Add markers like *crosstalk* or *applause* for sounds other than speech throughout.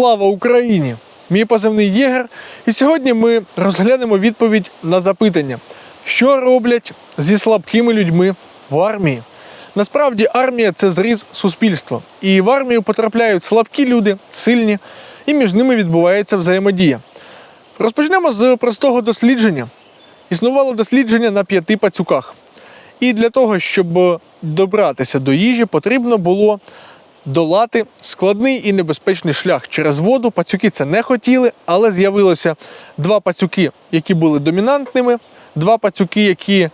Слава Україні! Мій позивний Єгер. І сьогодні ми розглянемо відповідь на запитання, що роблять зі слабкими людьми в армії. Насправді армія це зріз суспільства. І в армію потрапляють слабкі люди, сильні, і між ними відбувається взаємодія. Розпочнемо з простого дослідження. Існувало дослідження на п'яти пацюках. І для того, щоб добратися до їжі, потрібно було долати складний і небезпечний шлях через воду. Пацюки це не хотіли, але з'явилося два пацюки, які були домінантними, два пацюки, які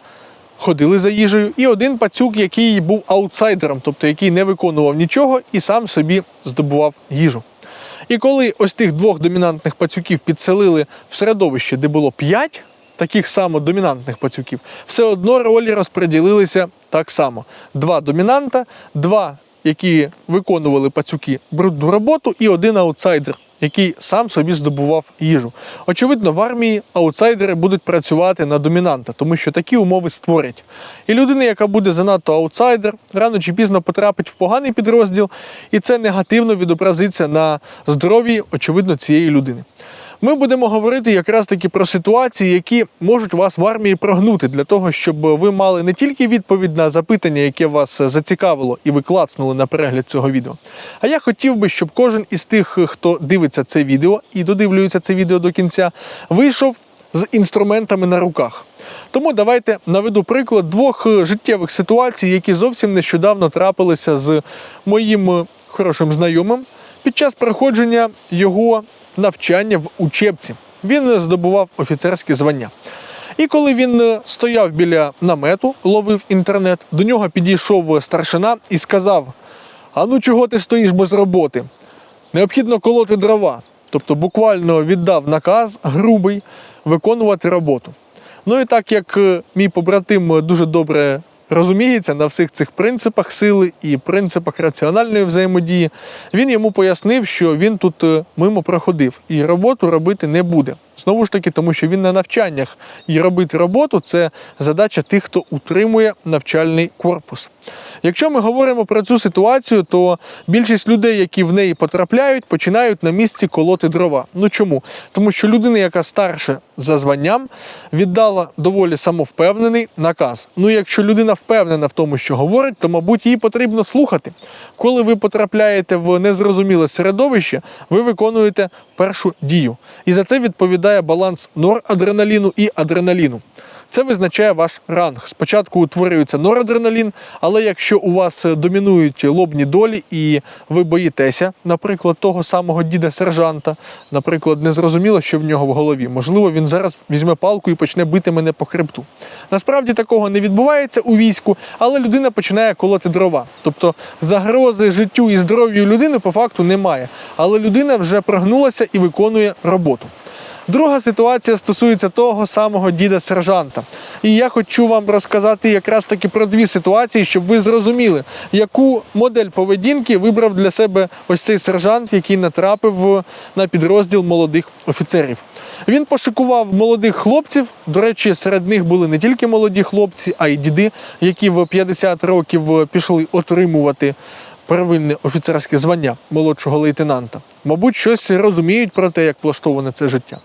ходили за їжею, і один пацюк, який був аутсайдером, тобто який не виконував нічого і сам собі здобував їжу. І коли ось тих двох домінантних пацюків підселили в середовище, де було п'ять таких само домінантних пацюків, все одно ролі розподілилися так само: два домінанта, два, які виконували пацюки брудну роботу, і один аутсайдер, який сам собі здобував їжу. Очевидно, в армії аутсайдери будуть працювати на домінанта, тому що такі умови створять. І людина, яка буде занадто аутсайдер, рано чи пізно потрапить в поганий підрозділ, і це негативно відобразиться на здоров'ї, очевидно, цієї людини. Ми будемо говорити якраз таки про ситуації, які можуть вас в армії прогнути для того, щоб ви мали не тільки відповідь на запитання, яке вас зацікавило, і ви клацнули на перегляд цього відео. А я хотів би, щоб кожен із тих, хто дивиться це відео і додивлюється це відео до кінця, вийшов з інструментами на руках. Тому давайте наведу приклад двох е, життєвих ситуацій, які зовсім нещодавно трапилися з моїм е, хорошим знайомим під час проходження його навчання в учебці. Він е, здобував офіцерське звання. І коли він е, стояв біля намету, ловив інтернет, до нього підійшов старшина і сказав: А ну чого ти стоїш без роботи? Необхідно колоти дрова. Тобто буквально віддав наказ грубий виконувати роботу. Ну і так як е, мій побратим дуже добре розуміється на всіх цих принципах сили і принципах раціональної взаємодії, він йому пояснив, що він тут е, мимо проходив і роботу робити не буде. Знову ж таки, тому що він на навчаннях і робити роботу це задача тих, хто утримує навчальний корпус. Якщо ми говоримо про цю ситуацію, то більшість людей, які в неї потрапляють, починають на місці колоти дрова. Ну чому? Тому що людина, яка старша за званням, віддала доволі самовпевнений наказ. Ну, якщо людина впевнена в тому, що говорить, то мабуть їй потрібно слухати. Коли ви потрапляєте в незрозуміле середовище, ви виконуєте першу дію. І за це відповідає баланс норадреналіну і адреналіну. Це визначає ваш ранг. Спочатку утворюється норадреналін, але якщо у вас е, домінують лобні долі і ви боїтеся, наприклад, того самого діда-сержанта, наприклад, не зрозуміло, що в нього в голові. Можливо, він зараз візьме палку і почне бити мене по хребту. Насправді такого не відбувається у війську, але людина починає колоти дрова. Тобто загрози життю і здоров'ю людини по факту немає. Але людина вже прогнулася і виконує роботу. Друга ситуація стосується того самого діда-сержанта. І я хочу вам розказати якраз таки про дві ситуації, щоб ви зрозуміли, яку модель поведінки вибрав для себе ось цей сержант, який натрапив на підрозділ молодих офіцерів. Він пошикував молодих хлопців. До речі, серед них були не тільки молоді хлопці, а й діди, які в 50 років пішли отримувати первинне офіцерське звання молодшого лейтенанта. Мабуть, щось розуміють про те, як влаштоване це життя.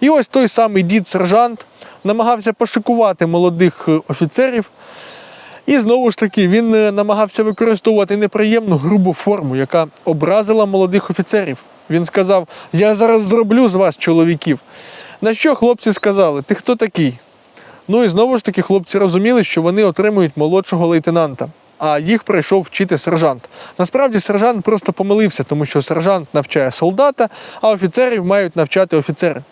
І ось той самий дід-сержант намагався пошикувати молодих е, офіцерів. І знову ж таки він е, намагався використовувати неприємну грубу форму, яка образила молодих офіцерів. Він сказав: Я зараз зроблю з вас чоловіків. На що хлопці сказали: Ти хто такий? Ну і знову ж таки хлопці розуміли, що вони отримують молодшого лейтенанта, а їх прийшов вчити сержант. Насправді сержант просто помилився, тому що сержант навчає солдата, а офіцерів мають навчати офіцери.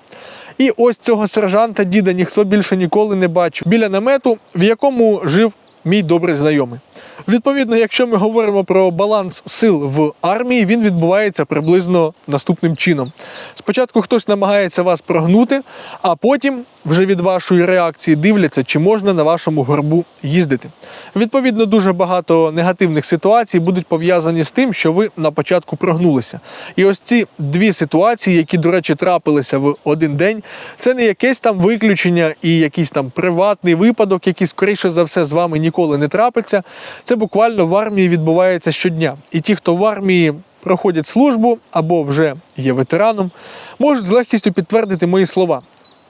І ось цього сержанта діда ніхто більше ніколи не бачив біля намету, в якому жив мій добрий знайомий. Відповідно, якщо ми говоримо про баланс сил в армії, він відбувається приблизно наступним чином. Спочатку хтось намагається вас прогнути, а потім вже від вашої реакції дивляться, чи можна на вашому горбу їздити. Відповідно, дуже багато негативних ситуацій будуть пов'язані з тим, що ви на початку прогнулися. І ось ці дві ситуації, які, до речі, трапилися в один день, це не якесь там виключення і якийсь там приватний випадок, який, скоріше за все, з вами ніколи не трапиться. Це буквально в армії відбувається щодня. І ті, хто в армії проходять службу або вже є ветераном, можуть з легкістю підтвердити мої слова.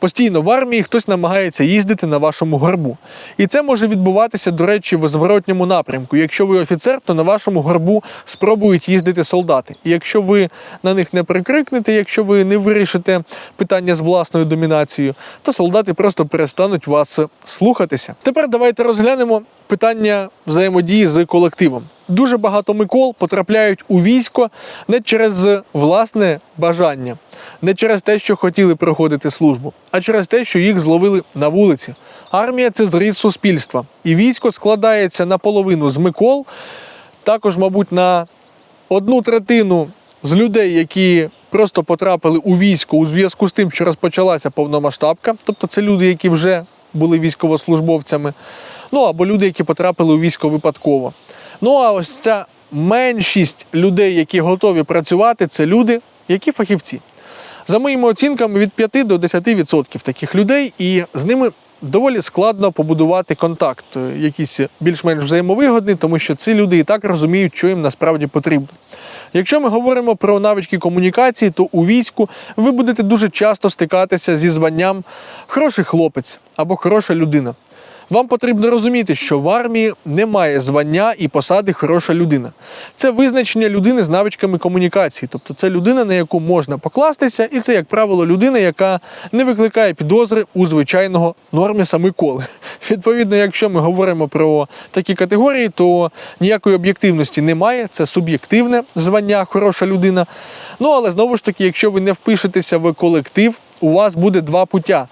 Постійно в армії хтось намагається їздити на вашому горбу. І це може відбуватися, до речі, в зворотньому напрямку. Якщо ви офіцер, то на вашому горбу спробують їздити солдати. І якщо ви на них не прикрикнете, якщо ви не вирішите питання з власною домінацією, то солдати просто перестануть вас слухатися. Тепер давайте розглянемо питання взаємодії з колективом. Дуже багато Микол потрапляють у військо не через власне бажання, не через те, що хотіли проходити службу, а через те, що їх зловили на вулиці. Армія це зріз суспільства, і військо складається наполовину з Микол, також, мабуть, на одну третину з людей, які просто потрапили у військо у зв'язку з тим, що розпочалася повномасштабка, тобто це люди, які вже були військовослужбовцями, ну або люди, які потрапили у військо випадково. Ну а ось ця меншість людей, які готові працювати, це люди, які фахівці. За моїми оцінками, від 5 до 10% таких людей, і з ними доволі складно побудувати контакт, е, якийсь більш-менш взаємовигодний, тому що ці люди і так розуміють, що їм насправді потрібно. Якщо ми говоримо про навички комунікації, то у війську ви будете дуже часто стикатися зі званням хороший хлопець або хороша людина. Вам потрібно розуміти, що в армії немає звання і посади хороша людина. Це визначення людини з навичками комунікації, тобто це людина, на яку можна покластися, і це, як правило, людина, яка не викликає підозри у звичайного норміса Миколи. *laughs* Відповідно, якщо ми говоримо про такі категорії, то ніякої об'єктивності немає, це суб'єктивне звання, хороша людина. Ну але знову ж таки, якщо ви не впишетеся в колектив, у вас буде два пуття.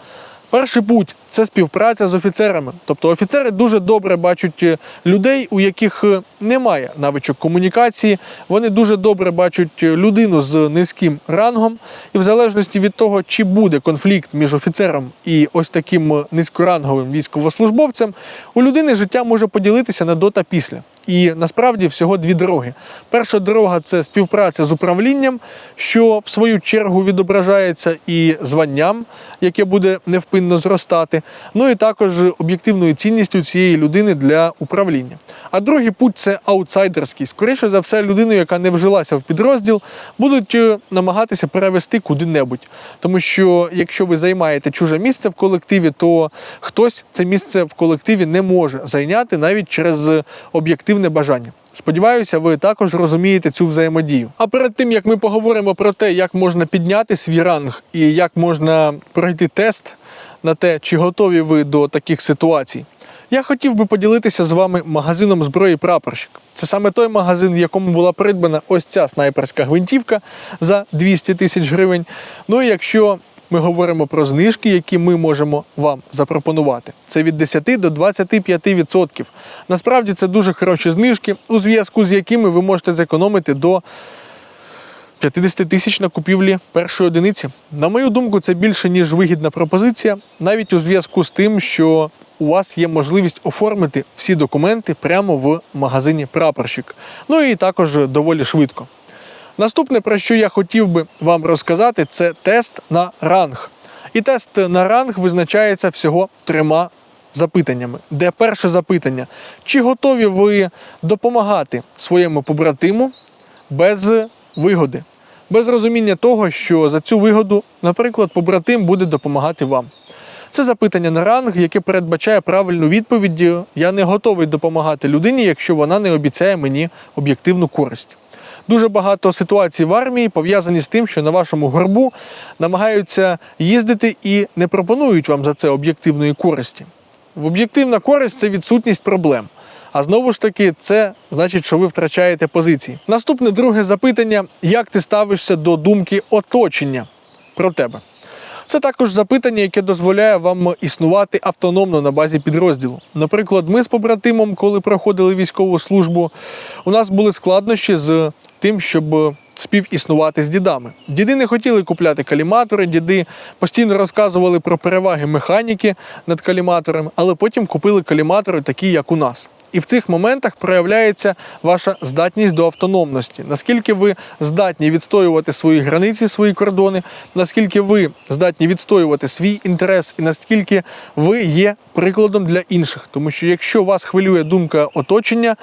Перший путь це співпраця з офіцерами. Тобто офіцери дуже добре бачать е, людей, у яких е, немає навичок комунікації. Вони дуже добре бачать е, людину з низьким рангом, і в залежності від того, чи буде конфлікт між офіцером і ось таким низькоранговим військовослужбовцем, у людини життя може поділитися на до та після. І насправді всього дві дороги. Перша дорога це співпраця з управлінням, що в свою чергу відображається і званням, яке буде невпинно зростати. Ну і також об'єктивною цінністю цієї людини для управління. А другий путь це аутсайдерський. Скоріше за все, людину, яка не вжилася в підрозділ, будуть е, намагатися перевести куди-небудь. Тому що якщо ви займаєте чуже місце в колективі, то хтось це місце в колективі не може зайняти навіть через об'єктивне бажання. Сподіваюся, ви також розумієте цю взаємодію. А перед тим як ми поговоримо про те, як можна підняти свій ранг і як можна пройти тест на те, чи готові ви до таких ситуацій, я хотів би поділитися з вами магазином зброї прапорщик. Це саме той магазин, в якому була придбана ось ця снайперська гвинтівка за 200 тисяч гривень. Ну і якщо ми говоримо про знижки, які ми можемо вам запропонувати. Це від 10 до 25%. Насправді це дуже хороші знижки, у зв'язку з якими ви можете зекономити до 50 тисяч на купівлі першої одиниці. На мою думку, це більше ніж вигідна пропозиція, навіть у зв'язку з тим, що у вас є можливість оформити всі документи прямо в магазині прапорщик. Ну і також доволі швидко. Наступне, про що я хотів би вам розказати, це тест на ранг. І тест на ранг визначається всього трьома запитаннями. Де перше запитання: чи готові ви допомагати своєму побратиму без вигоди, без розуміння того, що за цю вигоду, наприклад, побратим буде допомагати вам. Це запитання на ранг, яке передбачає правильну відповідь. Я не готовий допомагати людині, якщо вона не обіцяє мені об'єктивну користь. Дуже багато ситуацій в армії пов'язані з тим, що на вашому горбу намагаються їздити і не пропонують вам за це об'єктивної користі. В Об'єктивна користь це відсутність проблем. А знову ж таки, це значить, що ви втрачаєте позиції. Наступне друге запитання: як ти ставишся до думки оточення про тебе? Це також запитання, яке дозволяє вам існувати автономно на базі підрозділу. Наприклад, ми з побратимом, коли проходили військову службу, у нас були складнощі з тим, щоб співіснувати з дідами. Діди не хотіли купляти каліматори, діди постійно розказували про переваги механіки над каліматором, але потім купили каліматори такі, як у нас. І в цих моментах проявляється ваша здатність до автономності. Наскільки ви здатні відстоювати свої границі, свої кордони, наскільки ви здатні відстоювати свій інтерес, і наскільки ви є прикладом для інших. Тому що якщо вас хвилює думка оточення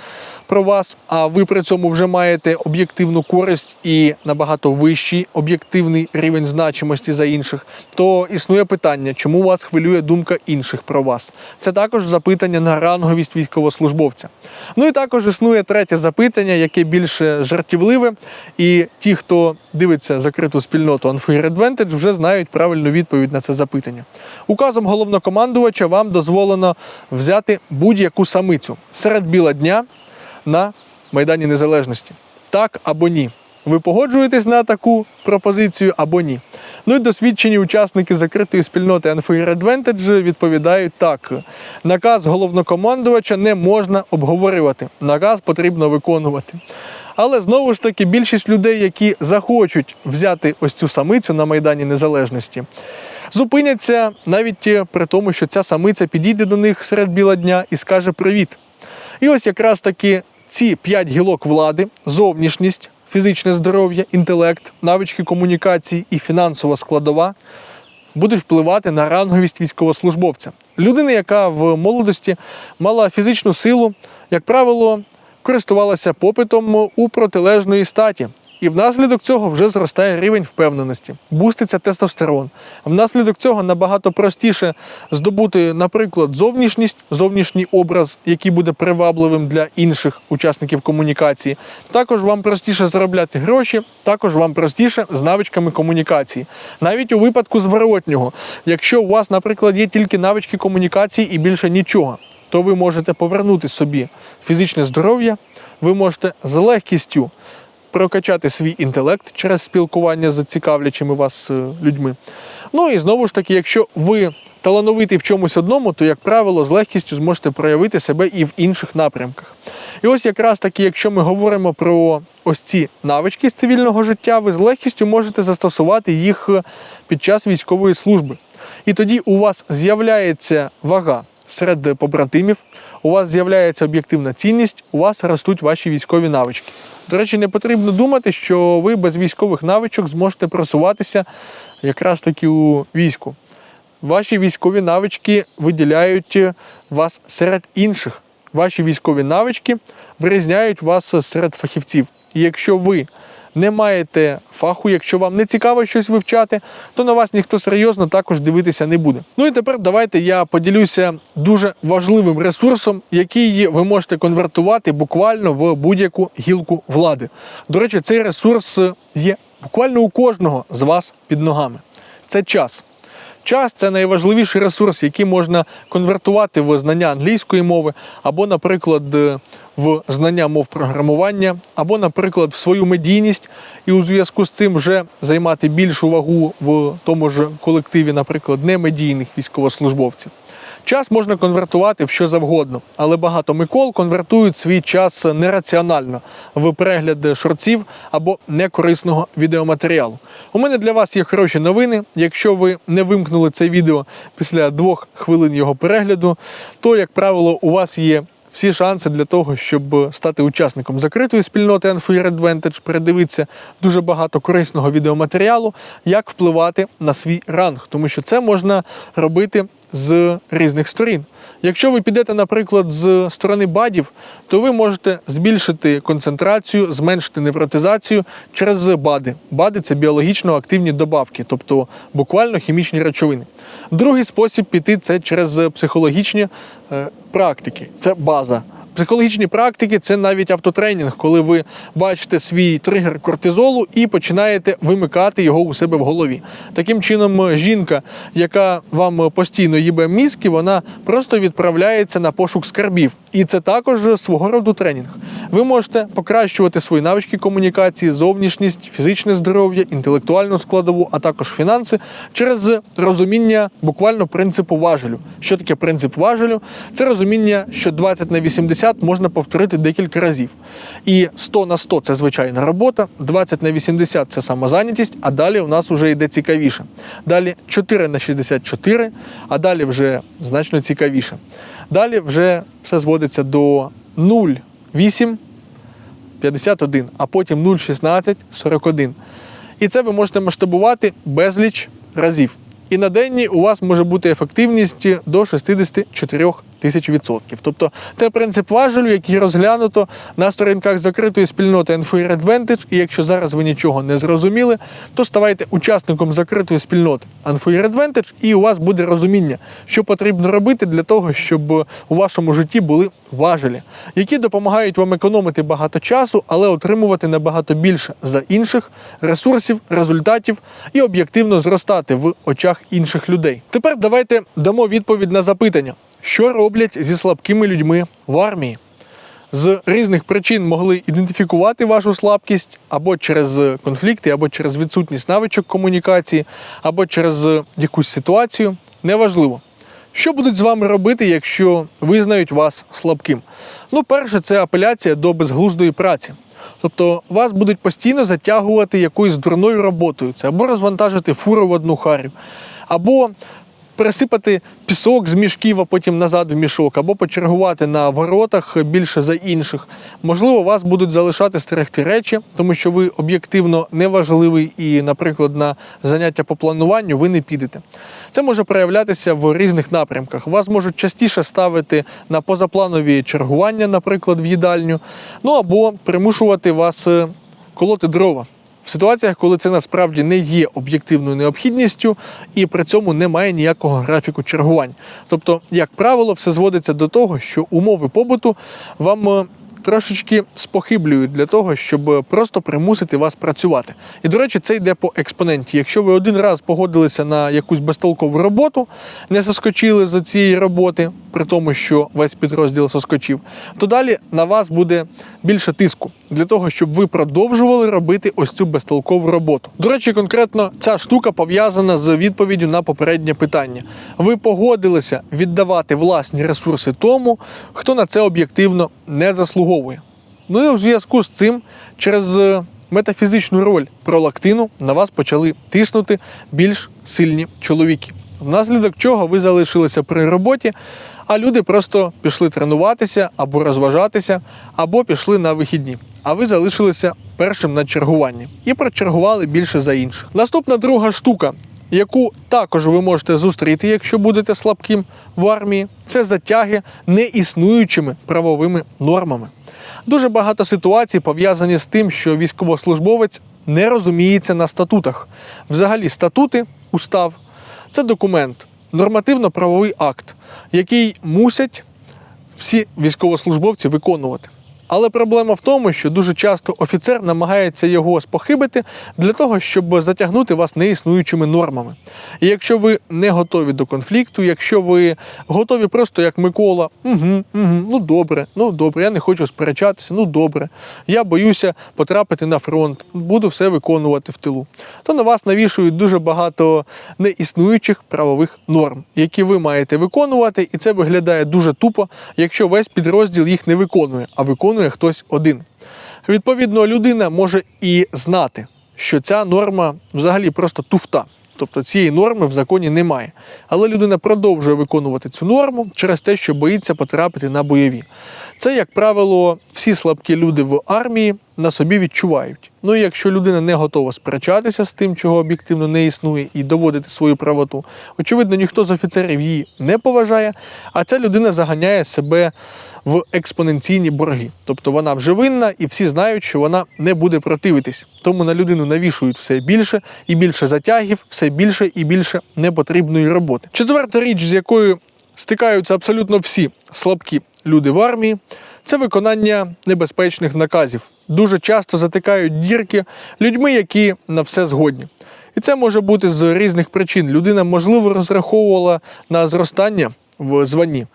про вас, а ви при цьому вже маєте об'єктивну користь і набагато вищий об'єктивний рівень значимості за інших, то існує питання, чому вас хвилює думка інших про вас. Це також запитання на ранговість військовослужбовця. Ну і також існує третє запитання, яке більше жартівливе. І ті, хто дивиться закриту спільноту Unfair Advantage, вже знають правильну відповідь на це запитання. Указом головнокомандувача вам дозволено взяти будь-яку самицю серед біла дня на Майдані Незалежності. Так або ні. Ви погоджуєтесь на таку пропозицію або ні. Ну і досвідчені учасники закритої спільноти Unfair Advantage відповідають так: наказ головнокомандувача не можна обговорювати. Наказ потрібно виконувати. Але знову ж таки, більшість людей, які захочуть взяти ось цю самицю на Майдані Незалежності, зупиняться навіть е, при тому, що ця самиця підійде до них серед біла дня і скаже привіт. І ось якраз таки ці п'ять гілок влади, зовнішність, фізичне здоров'я, інтелект, навички комунікації і фінансова складова будуть впливати на ранговість військовослужбовця. Людина, яка в молодості мала фізичну силу, як правило, користувалася попитом у протилежної статі. І внаслідок цього вже зростає рівень впевненості, буститься тестостерон. Внаслідок цього набагато простіше здобути, наприклад, зовнішність, зовнішній образ, який буде привабливим для інших учасників комунікації. Також вам простіше заробляти гроші, також вам простіше з навичками комунікації. Навіть у випадку зворотнього, якщо у вас, наприклад, є тільки навички комунікації і більше нічого, то ви можете повернути собі фізичне здоров'я, ви можете з легкістю прокачати свій інтелект через спілкування з цікавлячими вас е, людьми. Ну і знову ж таки, якщо ви талановитий в чомусь одному, то, як правило, з легкістю зможете проявити себе і в інших напрямках. І ось якраз таки, якщо ми говоримо про ось ці навички з цивільного життя, ви з легкістю можете застосувати їх е, під час військової служби. І тоді у вас з'являється вага серед побратимів, у вас з'являється об'єктивна цінність, у вас ростуть ваші військові навички. До речі, не потрібно думати, що ви без військових навичок зможете просуватися якраз таки у війську. Ваші військові навички виділяють вас серед інших. Ваші військові навички вирізняють вас серед фахівців. І якщо ви не маєте фаху, якщо вам не цікаво щось вивчати, то на вас ніхто серйозно також дивитися не буде. Ну і тепер давайте я поділюся дуже важливим ресурсом, який ви можете конвертувати буквально в будь-яку гілку влади. До речі, цей ресурс є буквально у кожного з вас під ногами. Це час. Час це найважливіший ресурс, який можна конвертувати в знання англійської мови, або, наприклад, в знання мов програмування, або, наприклад, в свою медійність, і у зв'язку з цим вже займати більшу вагу в тому ж колективі, наприклад, немедійних військовослужбовців. Час можна конвертувати в що завгодно, але багато Микол конвертують свій час нераціонально в перегляд шорців або некорисного відеоматеріалу. У мене для вас є хороші новини. Якщо ви не вимкнули це відео після двох хвилин його перегляду, то, як правило, у вас є всі шанси для того, щоб стати учасником закритої спільноти Unfair Advantage, передивитися дуже багато корисного відеоматеріалу, як впливати на свій ранг, тому що це можна робити з різних сторін. Якщо ви підете, наприклад, з сторони бадів, то ви можете збільшити концентрацію, зменшити невротизацію через бади. Бади це біологічно активні добавки, тобто буквально хімічні речовини. Другий спосіб піти це через психологічні е, практики. Це база. Психологічні практики це навіть автотренінг, коли ви бачите свій тригер кортизолу і починаєте вимикати його у себе в голові. Таким чином, жінка, яка вам постійно їбе мізки, вона просто відправляється на пошук скарбів. І це також свого роду тренінг. Ви можете покращувати свої навички комунікації, зовнішність, фізичне здоров'я, інтелектуальну складову, а також фінанси через розуміння буквально принципу важелю. Що таке принцип важелю? Це розуміння, що 20 на 80 можна повторити декілька разів. І 100 на 100 це звичайна робота, 20 на 80 це самозайнятість, а далі у нас вже йде цікавіше. Далі 4 на 64, а далі вже значно цікавіше. Далі вже все зводиться до 0,8 51, а потім 0,16 41. І це ви можете масштабувати безліч разів. І на денні у вас може бути ефективність до 64 тисяч відсотків. Тобто це принцип важелю, який розглянуто на сторінках закритої спільноти Enfuir Advantage. І якщо зараз ви нічого не зрозуміли, то ставайте учасником закритої спільноти Enfuir Advantage, і у вас буде розуміння, що потрібно робити для того, щоб у вашому житті були важелі, які допомагають вам економити багато часу, але отримувати набагато більше за інших ресурсів, результатів і об'єктивно зростати в очах інших людей. Тепер давайте дамо відповідь на запитання, що роблять зі слабкими людьми в армії. З різних причин могли ідентифікувати вашу слабкість або через конфлікти, або через відсутність навичок комунікації, або через якусь ситуацію. Неважливо. Що будуть з вами робити, якщо визнають вас слабким? Ну, перше, це апеляція до безглуздої праці. Тобто вас будуть постійно затягувати якоюсь дурною роботою. Це або розвантажити фуру в одну харю, або пересипати пісок з мішків, а потім назад в мішок, або почергувати на воротах більше за інших. Можливо, вас будуть залишати стерегти речі, тому що ви об'єктивно неважливий і, наприклад, на заняття по плануванню ви не підете. Це може проявлятися в різних напрямках. Вас можуть частіше ставити на позапланові чергування, наприклад, в їдальню, ну або примушувати вас е, колоти дрова. В ситуаціях, коли це насправді не є об'єктивною необхідністю і при цьому немає ніякого графіку чергувань. Тобто, як правило, все зводиться до того, що умови побуту вам е, трошечки спохиблюють для того, щоб просто примусити вас працювати. І, до речі, це йде по експоненті. Якщо ви один раз погодилися на якусь безтолкову роботу, не соскочили з цієї роботи, при тому, що весь підрозділ соскочив, то далі на вас буде більше тиску для того, щоб ви продовжували робити ось цю безтолкову роботу. До речі, конкретно ця штука пов'язана з відповіддю на попереднє питання. Ви погодилися віддавати власні ресурси тому, хто на це об'єктивно не заслуговує. Ну і в зв'язку з цим через е, метафізичну роль пролактину на вас почали тиснути більш сильні чоловіки. Внаслідок чого ви залишилися при роботі, а люди просто пішли тренуватися або розважатися, або пішли на вихідні. А ви залишилися першим на чергуванні і прочергували більше за інших. Наступна друга штука, яку також ви можете зустріти, якщо будете слабким в армії, це затяги неіснуючими правовими нормами. Дуже багато ситуацій пов'язані з тим, що військовослужбовець не розуміється на статутах. Взагалі, статути, устав це документ, нормативно-правовий акт, який мусять всі військовослужбовці виконувати. Але проблема в тому, що дуже часто офіцер намагається його спохибити для того, щоб затягнути вас неіснуючими нормами. І якщо ви не готові до конфлікту, якщо ви готові просто як Микола, угу, угу, ну добре, ну добре, я не хочу сперечатися, ну добре, я боюся потрапити на фронт, буду все виконувати в тилу, то на вас навішують дуже багато неіснуючих правових норм, які ви маєте виконувати, і це виглядає дуже тупо, якщо весь підрозділ їх не виконує, а виконує хтось один. Відповідно, людина може і знати, що ця норма взагалі просто туфта. Тобто цієї норми в законі немає. Але людина продовжує виконувати цю норму через те, що боїться потрапити на бойові. Це, як правило, всі слабкі люди в армії на собі відчувають. Ну і якщо людина не готова сперечатися з тим, чого об'єктивно не існує, і доводити свою правоту, очевидно, ніхто з офіцерів її не поважає, а ця людина заганяє себе в експоненційні борги. Тобто вона вже винна, і всі знають, що вона не буде противитись. Тому на людину навішують все більше і більше затягів, все більше і більше непотрібної роботи. Четверта річ, з якою стикаються абсолютно всі слабкі люди в армії, це виконання небезпечних наказів. Дуже часто затикають дірки людьми, які на все згодні. І це може бути з різних причин. Людина, можливо, розраховувала на зростання в званні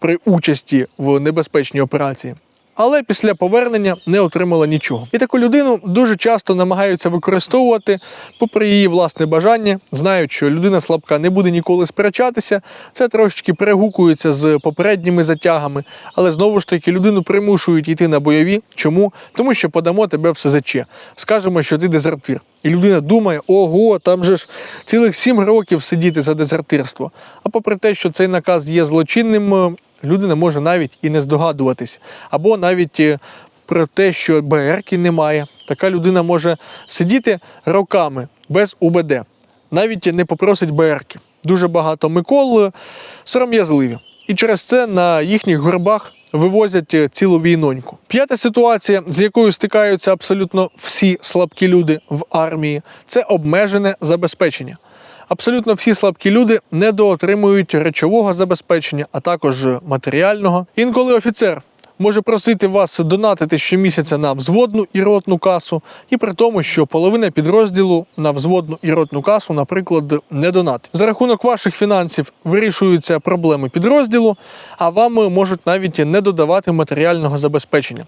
при участі в небезпечній операції. Але після повернення не отримала нічого. І таку людину дуже часто намагаються використовувати, попри її власне бажання, знають, що людина слабка не буде ніколи сперечатися. Це трошечки перегукується з попередніми затягами, але знову ж таки людину примушують йти на бойові. Чому? Тому що подамо тебе в СЗЧ. Скажемо, що ти дезертир. І людина думає, ого, там же ж цілих сім років сидіти за дезертирство. А попри те, що цей наказ є злочинним, людина може навіть і не здогадуватись, або навіть е, про те, що БРки немає. Така людина може сидіти роками без УБД, навіть не попросить БРки. Дуже багато Микол е, сором'язливі. І через це на їхніх горбах вивозять е, цілу війноньку. П'ята ситуація, з якою стикаються абсолютно всі слабкі люди в армії, це обмежене забезпечення. Абсолютно всі слабкі люди недоотримують речового забезпечення, а також матеріального. Інколи офіцер може просити вас донатити щомісяця на взводну і ротну касу, і при тому, що половина підрозділу на взводну і ротну касу, наприклад, не донатить. За рахунок ваших фінансів вирішуються проблеми підрозділу, а вам можуть навіть не додавати матеріального забезпечення.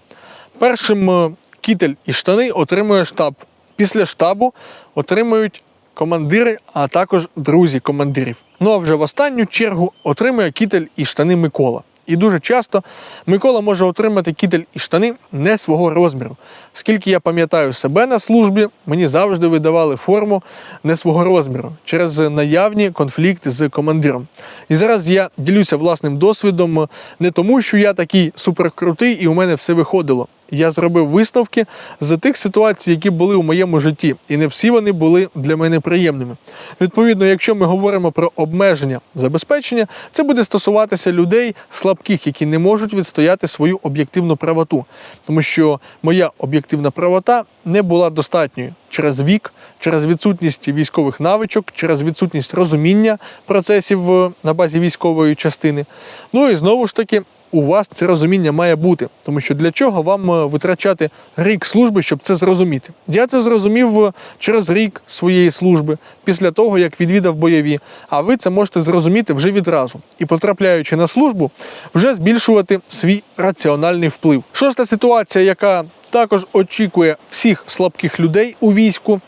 Першим е, кітель і штани отримує штаб. Після штабу отримують командири, а також друзі командирів. Ну а вже в останню чергу отримує кітель і штани Микола. І дуже часто Микола може отримати кітель і штани не свого розміру. Скільки я пам'ятаю себе на службі, мені завжди видавали форму не свого розміру через наявні конфлікти з командиром. І зараз я ділюся власним досвідом не тому, що я такий суперкрутий і у мене все виходило. Я зробив висновки з тих ситуацій, які були у моєму житті, і не всі вони були для мене приємними. Відповідно, якщо ми говоримо про обмеження забезпечення, це буде стосуватися людей слабких, які не можуть відстояти свою об'єктивну правоту, тому що моя об'єктивна правота не була достатньою через вік, через відсутність військових навичок, через відсутність розуміння процесів е, на базі військової частини. Ну і знову ж таки у вас це розуміння має бути, тому що для чого вам е, витрачати рік служби, щоб це зрозуміти? Я це зрозумів е, через рік своєї служби, після того як відвідав бойові. А ви це можете зрозуміти вже відразу і, потрапляючи на службу, вже збільшувати свій раціональний вплив. Шоста ситуація, яка також очікує всіх слабких людей у війську,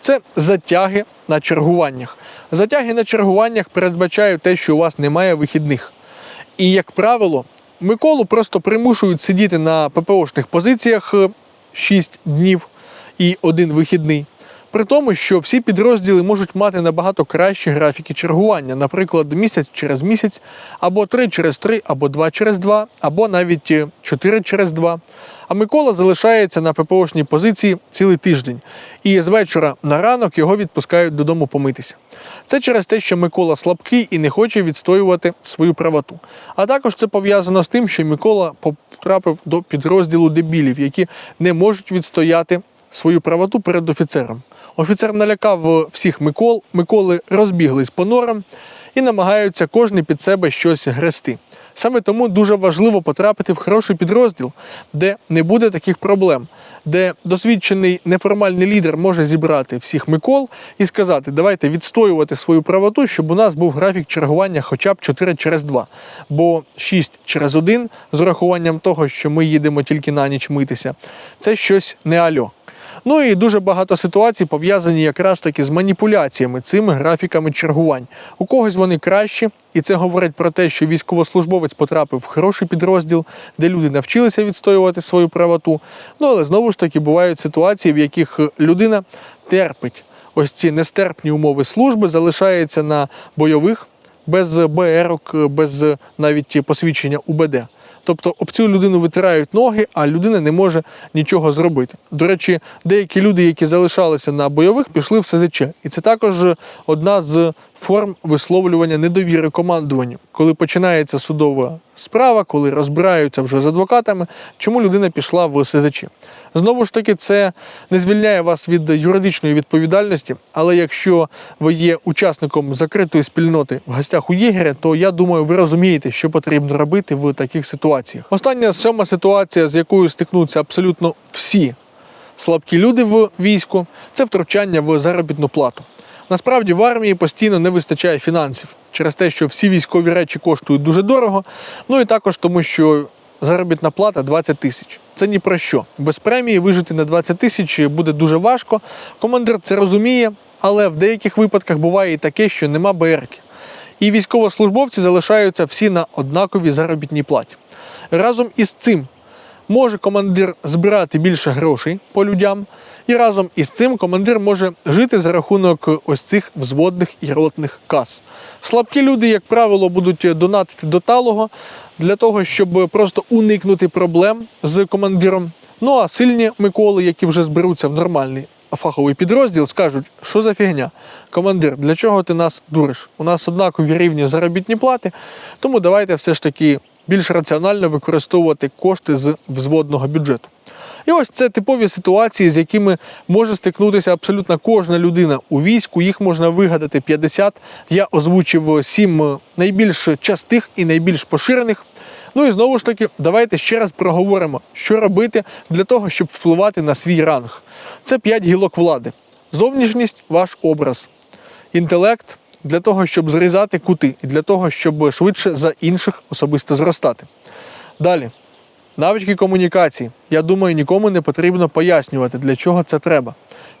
це затяги на чергуваннях. Затяги на чергуваннях передбачають те, що у вас немає вихідних. І, як правило, Миколу просто примушують сидіти на ППОшних позиціях 6 днів і один вихідний. При тому, що всі підрозділи можуть мати набагато кращі графіки чергування, наприклад, місяць через місяць, або 3 через 3, або 2 через 2, або навіть 4 через 2. А Микола залишається на ППОшній позиції цілий тиждень, і з вечора на ранок його відпускають додому помитися. Це через те, що Микола слабкий і не хоче відстоювати свою правоту. А також це пов'язано з тим, що Микола потрапив до підрозділу дебілів, які не можуть відстояти свою правоту перед офіцером. Офіцер налякав всіх Микол, Миколи розбіглись по норам і намагаються кожен під себе щось грести. Саме тому дуже важливо потрапити в хороший підрозділ, де не буде таких проблем, де досвідчений неформальний лідер може зібрати всіх Микол і сказати, давайте відстоювати свою правоту, щоб у нас був графік чергування хоча б 4 через 2. Бо 6 через 1, з урахуванням того, що ми їдемо тільки на ніч митися, це щось не альо. Ну і дуже багато ситуацій пов'язані якраз таки з маніпуляціями цими графіками чергувань. У когось вони кращі, і це говорить про те, що військовослужбовець потрапив в хороший підрозділ, де люди навчилися відстоювати свою правоту. Ну але знову ж таки бувають ситуації, в яких людина терпить ось ці нестерпні умови служби, залишається на бойових без БРок, без навіть посвідчення УБД. Тобто об цю людину витирають ноги, а людина не може нічого зробити. До речі, деякі люди, які залишалися на бойових, пішли в СЗЧ. І це також одна з форм висловлювання недовіри командуванню. Коли починається судова справа, коли розбираються вже з адвокатами, чому людина пішла в СЗЧ. Знову ж таки, це не звільняє вас від юридичної відповідальності, але якщо ви є учасником закритої спільноти в гостях у єгеря, то я думаю, ви розумієте, що потрібно робити в таких ситуаціях. Остання сьома ситуація, з якою стикнуться абсолютно всі слабкі люди в війську, це втручання в заробітну плату. Насправді в армії постійно не вистачає фінансів через те, що всі військові речі коштують дуже дорого. Ну і також тому, що заробітна плата 20 тисяч. Це ні про що. Без премії вижити на 20 тисяч буде дуже важко. Командир це розуміє, але в деяких випадках буває і таке, що нема БРки. І військовослужбовці залишаються всі на однаковій заробітній платі. Разом із цим може командир збирати більше грошей по людям, І разом із цим командир може жити за рахунок ось цих взводних і ротних кас. Слабкі люди, як правило, будуть донатити до талого для того, щоб просто уникнути проблем з командиром. Ну а сильні Миколи, які вже зберуться в нормальний фаховий підрозділ, скажуть, що за фігня. Командир, для чого ти нас дуриш? У нас однакові рівні заробітні плати, тому давайте все ж таки більш раціонально використовувати кошти з взводного бюджету. І ось це типові ситуації, з якими може стикнутися абсолютно кожна людина у війську. Їх можна вигадати 50. Я озвучив сім найбільш частих і найбільш поширених. Ну і знову ж таки, давайте ще раз проговоримо, що робити для того, щоб впливати на свій ранг. Це 5 гілок влади: зовнішність ваш образ, інтелект для того, щоб зрізати кути, і для того, щоб швидше за інших особисто зростати. Далі. Навички комунікації. Я думаю, нікому не потрібно пояснювати, для чого це треба.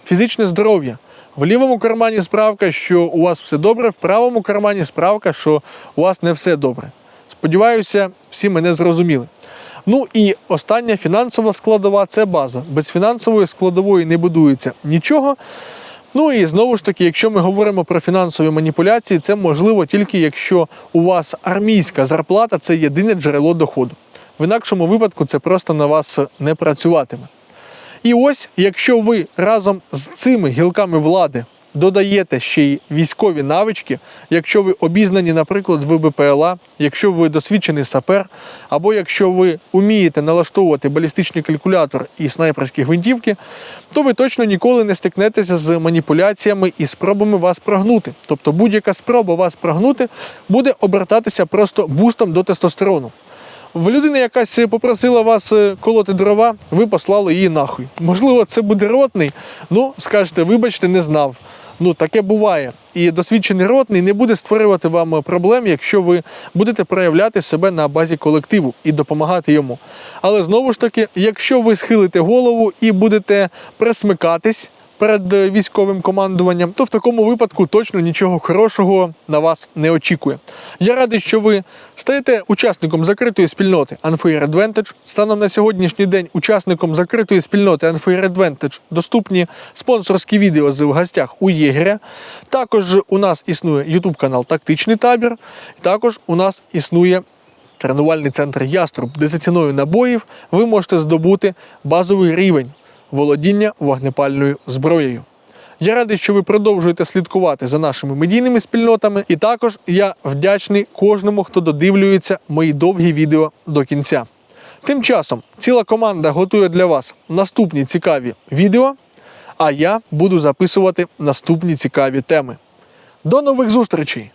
Фізичне здоров'я. В лівому кармані справка, що у вас все добре, в правому кармані справка, що у вас не все добре. Сподіваюся, всі мене зрозуміли. Ну і остання фінансова складова це база. Без фінансової складової не будується нічого. Ну і знову ж таки, якщо ми говоримо про фінансові маніпуляції, це можливо тільки якщо у вас армійська зарплата це єдине джерело доходу. В інакшому випадку це просто на вас не працюватиме. І ось, якщо ви разом з цими гілками влади додаєте ще й військові навички, якщо ви обізнані, наприклад, в БПЛА, якщо ви досвідчений сапер, або якщо ви вмієте налаштовувати балістичний калькулятор і снайперські гвинтівки, то ви точно ніколи не стикнетеся з маніпуляціями і спробами вас прогнути. Тобто будь-яка спроба вас прогнути буде обертатися просто бустом до тестостерону. В людини якась попросила вас е, колоти дрова, ви послали її нахуй. Можливо, це буде ротний. Ну, скажете, вибачте, не знав. Ну, таке буває. І досвідчений ротний не буде створювати вам проблем, якщо ви будете проявляти себе на базі колективу і допомагати йому. Але знову ж таки, якщо ви схилите голову і будете присмикатись перед е, військовим командуванням, то в такому випадку точно нічого хорошого на вас не очікує. Я радий, що ви стаєте учасником закритої спільноти Unfair Advantage. Станом на сьогоднішній день учасником закритої спільноти Unfair Advantage доступні спонсорські відео з гостях у Єгеря. Також у нас існує YouTube канал Тактичний табір. Також у нас існує тренувальний центр Яструб, де за ціною набоїв ви можете здобути базовий рівень володіння вогнепальною зброєю. Я радий, що ви продовжуєте слідкувати за нашими медійними спільнотами, і також я вдячний кожному, хто додивлюється мої довгі відео до кінця. Тим часом ціла команда готує для вас наступні цікаві відео, а я буду записувати наступні цікаві теми. До нових зустрічей!